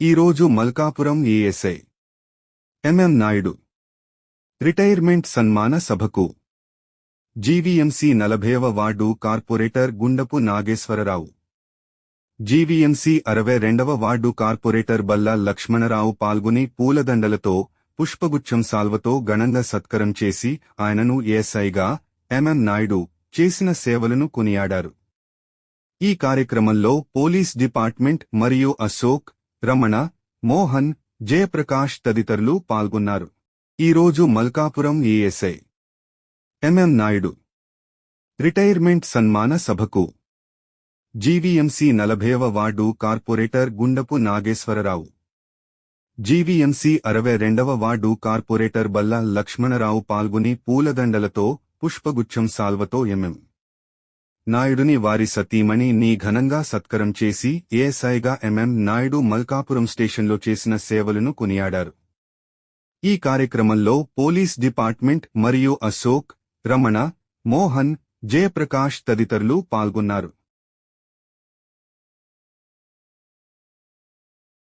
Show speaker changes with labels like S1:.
S1: ఈరోజు Malkapuram ASI. MM Naidu. Retirement సన్మాన సభకు. జీవీఎంసీ నలభైవ ward corporator Gundapu Nageswararao. GVMC అరవై రెండవ వార్డు కార్పొరేటర్ బల్లా లక్ష్మణరావు పాల్గొని పూలదండలతో పుష్పగుచ్చం సాల్వతో ఘనంగా సత్కరం చేసి ఆయనను ఏఎస్ఐగా ఎంఎం నాయుడు చేసిన సేవలను కొనియాడారు. ఈ కార్యక్రమంలో పోలీస్ డిపార్ట్మెంట్ మరియు అశోక్ రమణ మోహన్ జయప్రకాష్ తదితరులు పాల్గొన్నారు. ఈరోజు Malkapuram ASI. MM Naidu. Retirement సన్మాన సభకు. జీవీఎంసీ నలభైవ ward corporator Gundapu Nageswararao. GVMC అరవై రెండవ వార్డు కార్పొరేటర్ బల్లా లక్ష్మణరావు పాల్గొని పూలదండలతో పుష్పగుచ్చం సాల్వతో ఎంఎం. నాయుడుని వారి సతీమణి నీ ఘనంగా సత్కరం చేసి ఏఎస్ఐగా ఎంఎం నాయుడు మల్కాపురం స్టేషన్లో చేసిన సేవలను కొనియాడారు. ఈ కార్యక్రమంలో పోలీస్ డిపార్ట్మెంట్ మరియు అశోక్ రమణ మోహన్ జయప్రకాష్ తదితరులు పాల్గొన్నారు.